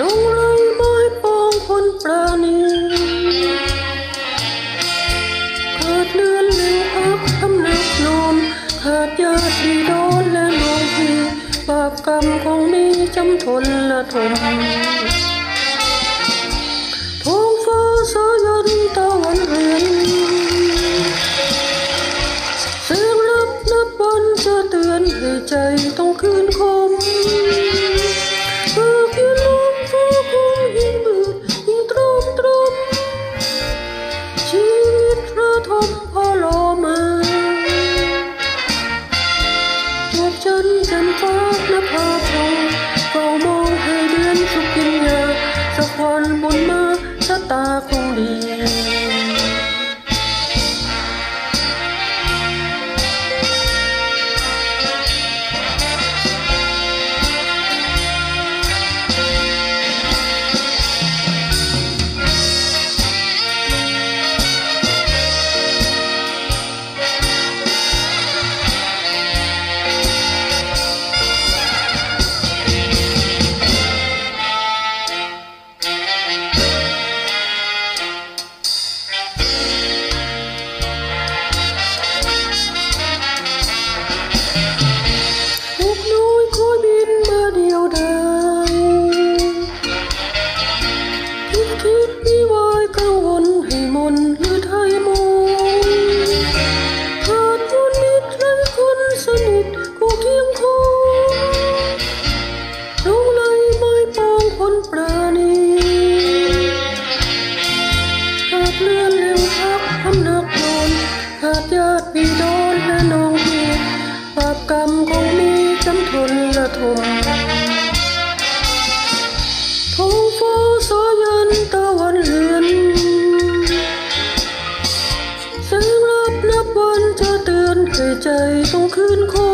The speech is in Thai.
ลงเลยไม้ปองคนปรานีขาดเลือนเลืออักทำนักนมขาดญาติโดนและน้องพี่บาปกรรมของนี้จำทนละทมท้องฟ้าสายันตะวันเรือนเสียงรับนับวันจะเตือนให้ใจต้อง เลื่อนเร็วพักทำนักโดนขาญาติพี่น้องและน้องพี่บาปกรรมคงมีจำทนละทมทงฟ้าสยันตะวันเลือนแสงรับนับวันจะเตือนให้ใจต้